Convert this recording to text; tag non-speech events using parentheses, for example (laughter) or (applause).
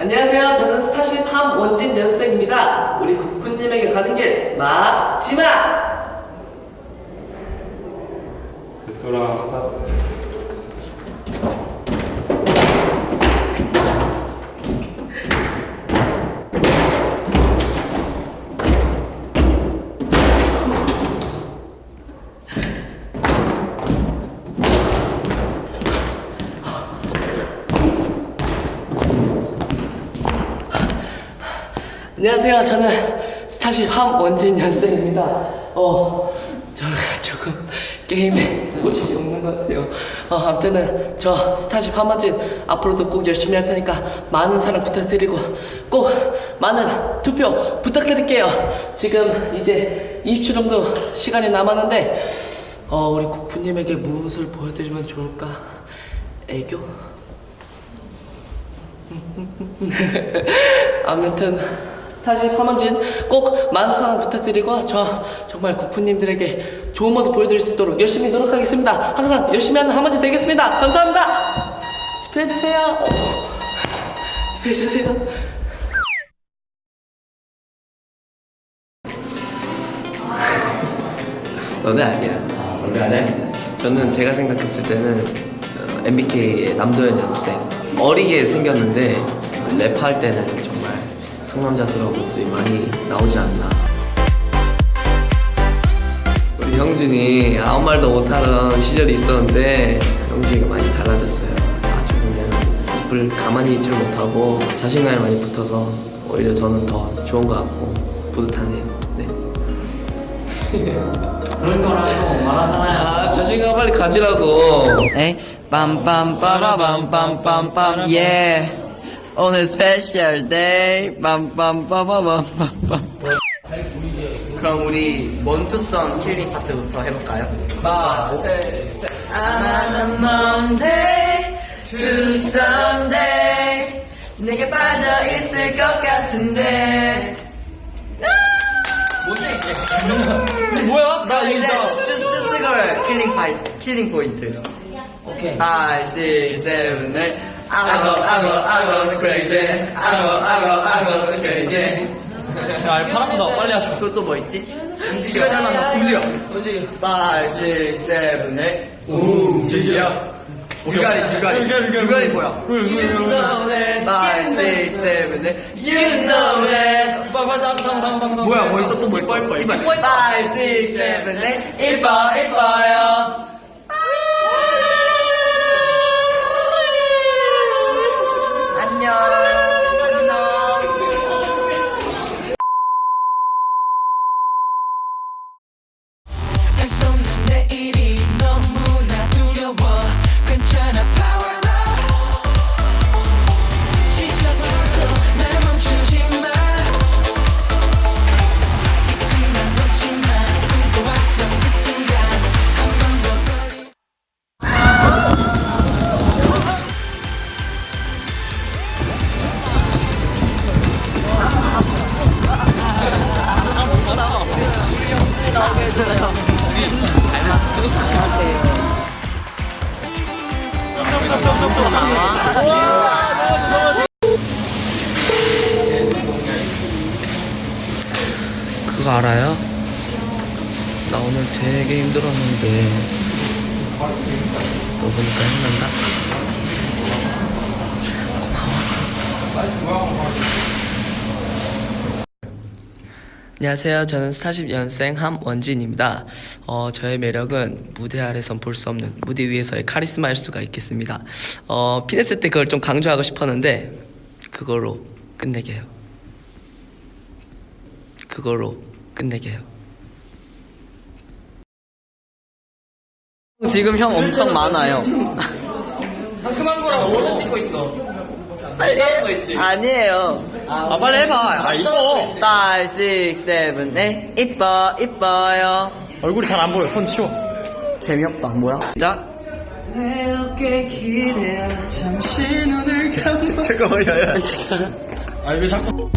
안녕하세요. 저는 스타쉽 함원진 연습생입니다. 우리 국군님에게 가는 길 마지막! 대표랑 스타 안녕하세요. 저는 스타쉽 함원진 연습생입니다. 어, 제가 조금 게임에 소질이 없는 것 같아요. 어, 아무튼 저 스타쉽 함원진 앞으로도 꼭 열심히 할 테니까 많은 사랑 부탁드리고 꼭 많은 투표 부탁드릴게요. 지금 이제 20초 정도 시간이 남았는데 어, 우리 국부님에게 무엇을 보여드리면 좋을까? 애교? (laughs) 아무튼 스타쉽 함원진 꼭 많은 사랑 부탁드리고 저 정말 국부님들에게 좋은 모습 보여드릴 수 있도록 열심히 노력하겠습니다. 항상 열심히 하는 함원진 되겠습니다. 감사합니다. 투표해주세요. 어, 투표해주세요. (laughs) 너네 아니야. 우리 아니야. 저는 제가 생각했을 때는 어, MBK의 남도현 연습생 어리게 생겼는데 랩할 때는 정말 상남자스러운 모습이 많이 나오지 않나. 우리 형준이 아무 말도 못하던 시절이 있었는데 형준이가 많이 달라졌어요. 아주 그냥 입을 가만히 있질 못하고 자신감이 많이 붙어서 오히려 저는 더 좋은 것 같고 뿌듯하네요. 네. (laughs) 그럴 거라고 말하잖아요. 아 자신감 빨리 가지라고 에이 빰빰빠라빰빰빰빰 예 오늘 스페셜 데이. 빰빰빠바밤빰빰. 그럼 우리 원투선 킬링 파트부터 해볼까요? 하나 셋셋 I'm on a Monday to Sunday. 내게 빠져 있을 것 같은데. 뭔데 이게? 뭐야? 나 이제 스스걸 킬링 파이 킬링 포인트. 오케이. 5, 6, 7, 8 악어 악어 악어 crazy 악어 악어 악어 crazy 야, 파란보다 빨리 하자. 그것도 뭐 있지? 시간 잠깐만 움직여. 움직여. 5, 6, 7, 8 움직여. 유가리 유가리 유가리 뭐야? 5, 6, 7, 8 You know that. 뭐야 뭐 있어? 또뭐 있어? 이빨 이빨. 5, 6, 7, 8 이뻐 이뻐요 그거 알아요? 나 오늘 되게 힘들었는데 너 보니까 힘난다? 안녕하세요. 저는 스타쉽 연생 함원진입니다. 어, 저의 매력은 무대 아래선 볼 수 없는 무대 위에서의 카리스마일 수가 있겠습니다. 어, 피냈을 때 그걸 좀 강조하고 싶었는데 그걸로 끝내게 해요. 그걸로 끝내게 해요. 지금 형 엄청 많아요 상큼한 거라고. 뭐는 찍고 있어? 빨리 거 있지? 아니에요 아, 빨리 해봐. 아, 이거. 5, 6, 7, 8 이뻐 이뻐요 얼굴이 잘 안 보여. 손 치워. 재미없다 뭐야? 자 잠깐만, 야, 야. 아, 왜 자꾸.